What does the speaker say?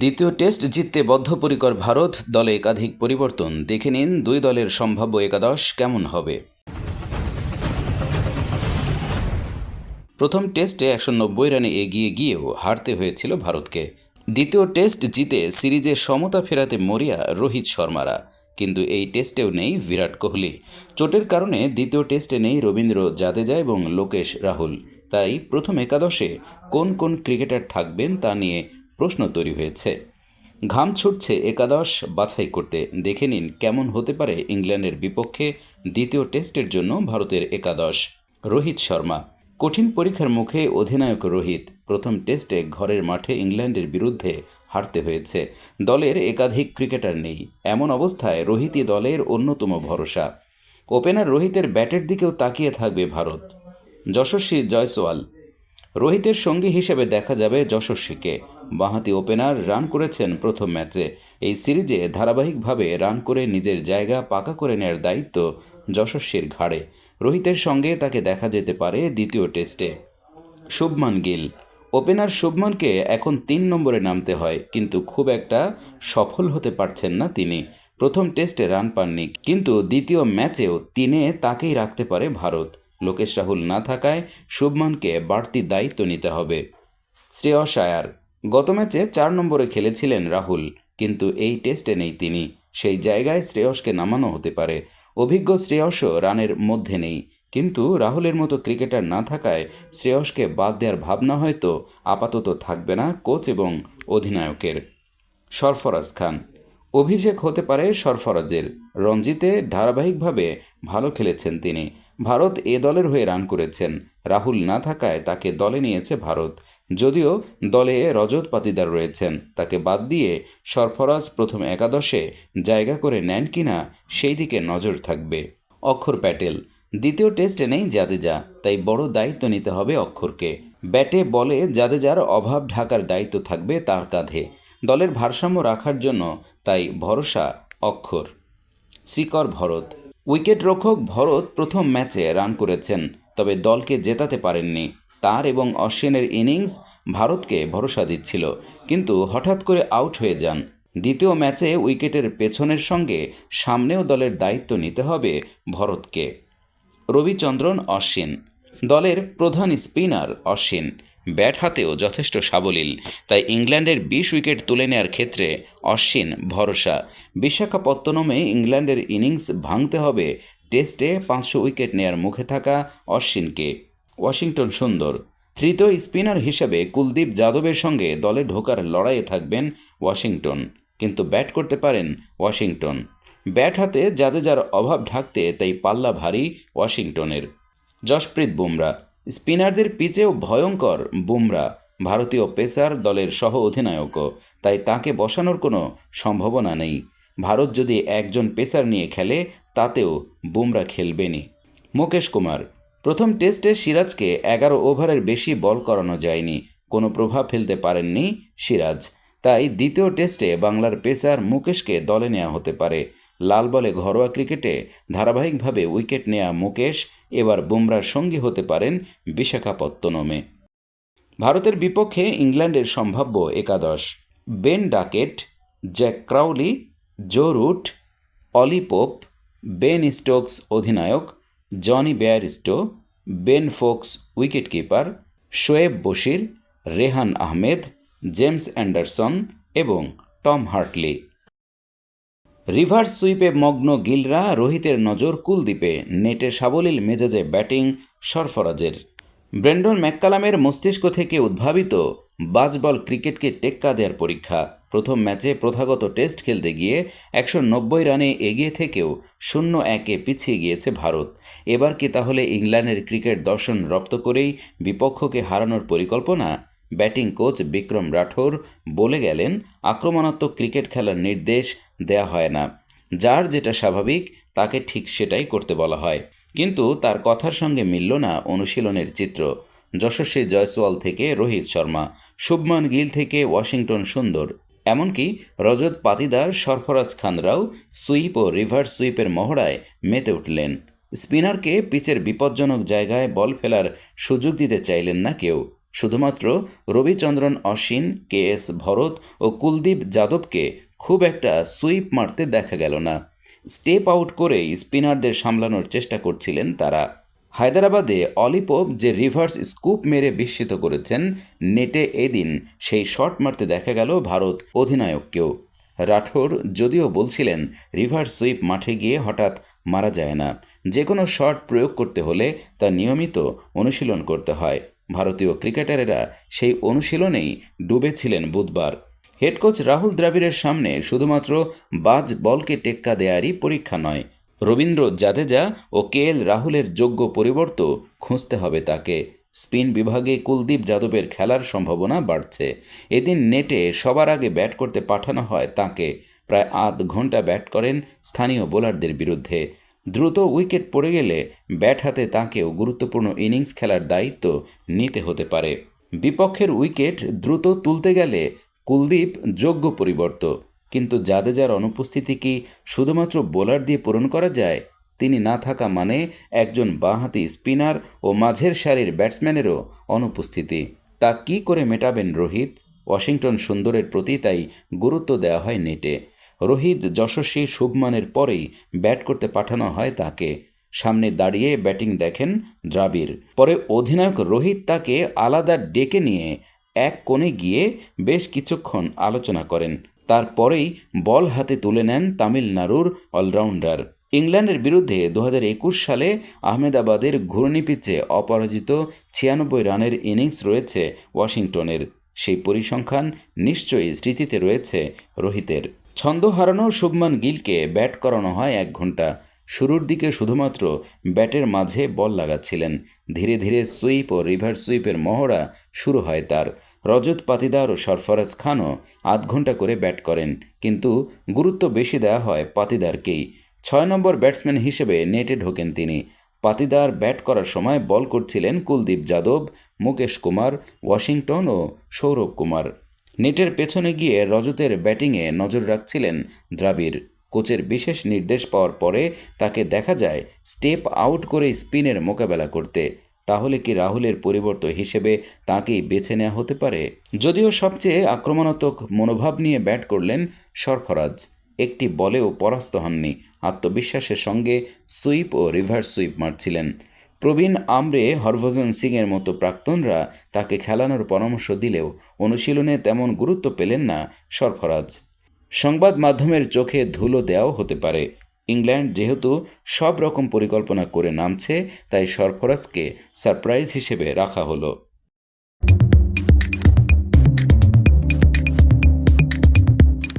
দ্বিতীয় টেস্ট জিততে বদ্ধপরিকর ভারত, দলে একাধিক পরিবর্তন। দেখে নিন দুই দলের সম্ভাব্য একাদশ কেমন হবে। প্রথম টেস্টে একশো নব্বই রানে এগিয়ে গিয়েও হারতে হয়েছিল ভারতকে। দ্বিতীয় টেস্ট জিতে সিরিজে সমতা ফেরাতে মরিয়া রোহিত শর্মারা। কিন্তু এই টেস্টেও নেই বিরাট কোহলি। চোটের কারণে দ্বিতীয় টেস্টে নেই রবীন্দ্র জাদেজা এবং লোকেশ রাহুল। তাই প্রথম একাদশে কোন কোন ক্রিকেটার থাকবেন তা নিয়ে প্রশ্ন তৈরি হয়েছে। ঘাম ছুটছে একাদশ, বাছাই করতে দেখে নিন কেমন হতে পারে ইংল্যান্ডের বিপক্ষে দ্বিতীয় টেস্টের জন্য ভারতের একাদশ। রোহিত শর্মা। কঠিন পরীক্ষার মুখে অধিনায়ক রোহিত প্রথম টেস্টে ঘরের মাঠে ইংল্যান্ডের বিরুদ্ধে হারতে হয়েছে। দলের একাধিক ক্রিকেটার নেই। এমন অবস্থায় রোহিতই দলের অন্যতম ভরসা। ওপেনার রোহিতের ব্যাটের দিকেও তাকিয়ে থাকবে ভারত। যশস্বী জয়সওয়াল। রোহিতের সঙ্গী হিসেবে দেখা যাবে যশস্বীকে। বাঁহাতি ওপেনার রান করেছেন প্রথম ম্যাচে। এই সিরিজে ধারাবাহিকভাবে রান করে নিজের জায়গা পাকা করে নেয়ার দায়িত্ব যশস্বীর ঘাড়ে। রোহিতের সঙ্গে তাকে দেখা যেতে পারে দ্বিতীয় টেস্টে। শুভমান গিল। ওপেনার শুভমানকে এখন তিন নম্বরে নামতে হয়, কিন্তু খুব একটা সফল হতে পারছেন না তিনি। প্রথম টেস্টে রান পাননি, কিন্তু দ্বিতীয় ম্যাচেও তিনে তাকেই রাখতে পারে ভারত। লোকেশ রাহুল না থাকায় শুভমানকে বাড়তি দায়িত্ব নিতে হবে। শ্রেয়স আয়ার গত ম্যাচে চার নম্বরে খেলেছিলেন রাহুল, কিন্তু এই টেস্টে নেই তিনি। সেই জায়গায় শ্রেয়সকে নামানো হতে পারে। অভিজ্ঞ শ্রেয়সও রানের মধ্যে নেই। কিন্তু রাহুলের মতো ক্রিকেটার না থাকায় শ্রেয়সকে বাদ দেওয়ার ভাবনা হয়তো আপাতত থাকবে না কোচ এবং অধিনায়কের। সরফরাজ খান। অভিষেক হতে পারে সরফরাজের। রঞ্জিতে ধারাবাহিকভাবে ভালো খেলেছেন তিনি। ভারত এ দলের হয়ে রান করেছেন। রাহুল না থাকায় তাকে দলে নিয়েছে ভারত। যদিও দলে রজত পাতিদার রয়েছেন, তাকে বাদ দিয়ে সরফরাজ প্রথম একাদশে জায়গা করে নেন কিনা সেই দিকে নজর থাকবে। অক্ষর প্যাটেল, দ্বিতীয় টেস্টে নেই জাদেজা, তাই বড় দায়িত্ব নিতে হবে অক্ষরকে। ব্যাটে, বলে জাদেজার অভাব ঢাকার দায়িত্ব থাকবে তার কাঁধে। দলের ভারসাম্য রাখার জন্য তাই ভরসা অক্ষর। শিকর ভরত, উইকেট রক্ষক ভরত প্রথম ম্যাচে রান করেছেন, তবে দলকে জেতাতে পারেননি। তার এবং অশ্বিনের ইনিংস ভারতকে ভরসা দিচ্ছিল, কিন্তু হঠাৎ করে আউট হয়ে যান। দ্বিতীয় ম্যাচে উইকেটের পেছনের সঙ্গে সামনেও দলের দায়িত্ব নিতে হবে ভরতকে। রবিচন্দ্রন অশ্বিন, দলের প্রধান স্পিনার অশ্বিন। ব্যাট হাতেও যথেষ্ট সাবলীল, তাই ইংল্যান্ডের বিশ উইকেট তুলে নেওয়ার ক্ষেত্রে অশ্বিন ভরসা। বিশাখাপত্তনমে ইংল্যান্ডের ইনিংস ভাঙতে হবে, টেস্টে পাঁচশো উইকেট নেয়ার মুখে থাকা অশ্বিনকে। ওয়াশিংটন সুন্দর তৃতীয় স্পিনার হিসেবে কুলদীপ যাদবের সঙ্গে দলে ঢোকার লড়াইয়ে থাকবেন ওয়াশিংটন, কিন্তু ব্যাট করতে পারেন ওয়াশিংটন। ব্যাট হাতে জাদেজার অভাব ঢাকতে তাই পাল্লা ভারী ওয়াশিংটনের। যশপ্রীত বুমরা, স্পিনারদের পিচেও ভয়ঙ্কর বুমরা, ভারতীয় পেসার দলের সহ অধিনায়কও তাই তাকে বসানোর কোনো সম্ভাবনা নেই। ভারত যদি একজন পেসার নিয়ে খেলে, তাতেও বুমরা খেলবেনই। মুকেশ কুমার প্রথম টেস্টে সিরাজকে এগারো ওভারের বেশি বল করানো যায়নি। কোনো প্রভাব ফেলতে পারেননি সিরাজ। তাই দ্বিতীয় টেস্টে বাংলার পেসার মুকেশকে দলে নেওয়া হতে পারে। লাল বলে ঘরোয়া ক্রিকেটে ধারাবাহিকভাবে উইকেট নেয়া মুকেশ এবার বুমরার সঙ্গী হতে পারেন বিশাখাপত্তনমে। ভারতের বিপক্ষে ইংল্যান্ডের সম্ভাব্য একাদশ। Ben Duckett, Zak Crawley, Joe Root, Ollie Pope, Ben Stokes অধিনায়ক Jonny Bairstow, Ben Foakes wicketkeeper, Shoaib Bashir, Rehan Ahmed, James Anderson এবং টম হার্টলি। রিভার্স সুইপে মগ্ন গিলরা রোহিতের নজর কুলদ্বীপে নেটে সাবলীল মেজাজে ব্যাটিং সরফরাজের। ব্রেন্ডন ম্যাককালামের মস্তিষ্ক থেকে উদ্ভাবিত বাজবল ক্রিকেটকে টেক্কা দেওয়ার পরীক্ষা। প্রথম ম্যাচে প্রথাগত টেস্ট খেলতে গিয়ে একশো নব্বই রানে এগিয়ে থেকেও শূন্য একে পিছিয়ে গিয়েছে ভারত। এবার কি তাহলে ইংল্যান্ডের ক্রিকেট দর্শন রপ্ত করেই বিপক্ষকে হারানোর পরিকল্পনা? ব্যাটিং কোচ বিক্রম রাঠোর বলে গেলেন, আক্রমণাত্মক ক্রিকেট খেলার নির্দেশ দেয়া হয় না। যার যেটা স্বাভাবিক, তাকে ঠিক সেটাই করতে বলা হয়। কিন্তু তার কথার সঙ্গে মিলল না অনুশীলনের চিত্র। যশস্বী জয়সওয়াল থেকে রোহিত শর্মা, শুভমান গিল থেকে ওয়াশিংটন সুন্দর। এমনকি রজত পাতিদার সরফরাজ খানরাও সুইপ ও রিভার্স সুইপের মহড়ায় মেতে উঠলেন। স্পিনারকে পিচের বিপজ্জনক জায়গায় বল ফেলার সুযোগ দিতে চাইলেন না কেউ। শুধুমাত্র রবিচন্দ্রন অশ্বিন কে এস ভরত ও কুলদীপ যাদবকে খুব একটা সুইপ মারতে দেখা গেল না। স্টেপ আউট করেই স্পিনারদের সামলানোর চেষ্টা করছিলেন তারা। হায়দ্রাবাদে অলিপোপ যে রিভার্স স্কুপ মেরে বিস্মিত করেছেন, নেটে এদিন সেই শট মারতে দেখা গেল ভারত অধিনায়ককেও। রাঠোর যদিও বলছিলেন, রিভার্স সুইপ মাঠে গিয়ে হঠাৎ মারা যায় না। যে কোনো শট প্রয়োগ করতে হলে তা নিয়মিত অনুশীলন করতে হয়। ভারতীয় ক্রিকেটারেরা সেই অনুশীলনেই ডুবেছিলেন বুধবার। হেড কোচ রাহুল দ্রাবিড়ের সামনে শুধুমাত্র বাজ বলকে টেক্কা দেয়ারই পরীক্ষা নয় রবীন্দ্র জাদেজা ও কে এল রাহুলের যোগ্য পরিবর্তন খুঁজতে হবে তাকে। স্পিন বিভাগে কুলদীপ যাদবের খেলার সম্ভাবনা বাড়ছে। এদিন নেটে সবার আগে ব্যাট করতে পাঠানো হয় তাকে। প্রায় আধ ঘণ্টা ব্যাট করেন স্থানীয় বোলারদের বিরুদ্ধে। দ্রুত উইকেট পড়ে গেলে ব্যাট হাতে তাঁকেও গুরুত্বপূর্ণ ইনিংস খেলার দায়িত্ব নিতে হতে পারে। বিপক্ষের উইকেট দ্রুত তুলতে গেলে কুলদীপ যোগ্য পরিবর্তন কিন্তু জাদেজার অনুপস্থিতি কি শুধুমাত্র বোলার দিয়ে পূরণ করা যায়, তিনি না থাকা মানে একজন বাঁহাতি স্পিনার ও মাঝের সারির ব্যাটসম্যানেরও অনুপস্থিতি। তা কি করে মেটাবেন রোহিত? ওয়াশিংটন সুন্দরের প্রতি তাই গুরুত্ব দেওয়া হয় নেটে। রোহিত যশস্বী শুভমানের পরেই ব্যাট করতে পাঠানো হয় তাকে। সামনে দাঁড়িয়ে ব্যাটিং দেখেন দ্রাবিড়। পরে অধিনায়ক রোহিত তাকে আলাদা ডেকে নিয়ে এক কোণে গিয়ে বেশ কিছুক্ষণ আলোচনা করেন। তারপরেই বল হাতে তুলে নেন তামিলনাড়ুর অলরাউন্ডার। ইংল্যান্ডের বিরুদ্ধে দু হাজার একুশ সালে আহমেদাবাদের ঘূর্ণি পিচে অপরাজিত ছিয়ানব্বই রানের ইনিংস রয়েছে ওয়াশিংটনের। সেই পরিসংখ্যান নিশ্চয়ই স্মৃতিতে রয়েছে রোহিতের। ছন্দ হারানো শুভমান গিলকে ব্যাট করানো হয় এক ঘণ্টা শুরুর দিকে শুধুমাত্র ব্যাটের মাঝে বল লাগাচ্ছিলেন। ধীরে ধীরে সুইপ ও রিভার্স সুইপের মহড়া শুরু হয় তার। রজত পাতিদার ও সরফরাজ খানও আধ ঘণ্টা করে ব্যাট করেন, কিন্তু গুরুত্ব বেশি দেওয়া হয় পাতিদারকেই। ছয় নম্বর ব্যাটসম্যান হিসেবে নেটে ঢোকেন তিনি। পাতিদার ব্যাট করার সময় বল করছিলেন কুলদীপ যাদব, মুকেশ কুমার, ওয়াশিংটন ও সৌরভ কুমার। নেটের পেছনে গিয়ে রজতের ব্যাটিংয়ে নজর রাখছিলেন দ্রাবিড়। কোচের বিশেষ নির্দেশ পাওয়ার পরে তাকে দেখা যায় স্টেপ আউট করে স্পিনের মোকাবেলা করতে। তাহলে কি রাহুলের পরিবর্তন হিসেবে তাকেই বেছে নেওয়া হতে পারে? যদিও সবচেয়ে আক্রমণাত্মক মনোভাব নিয়ে ব্যাট করলেন সরফরাজ। একটি বলেও পরাস্ত হননি। আত্মবিশ্বাসের সঙ্গে সুইপ ও রিভার্স সুইপ মারছিলেন। প্রবীণ আমরে হরভজন সিংয়ের মতো প্রাক্তনরা তাকে খেলানোর পরামর্শ দিলেও অনুশীলনে তেমন গুরুত্ব পেলেন না সরফরাজ। সংবাদ মাধ্যমের চোখে ধুলো দেওয়াও হতে পারে। ইংল্যান্ড যেহেতু সব রকম পরিকল্পনা করে নামছে তাই সরফরাজকে সারপ্রাইজ হিসেবে রাখা হলো।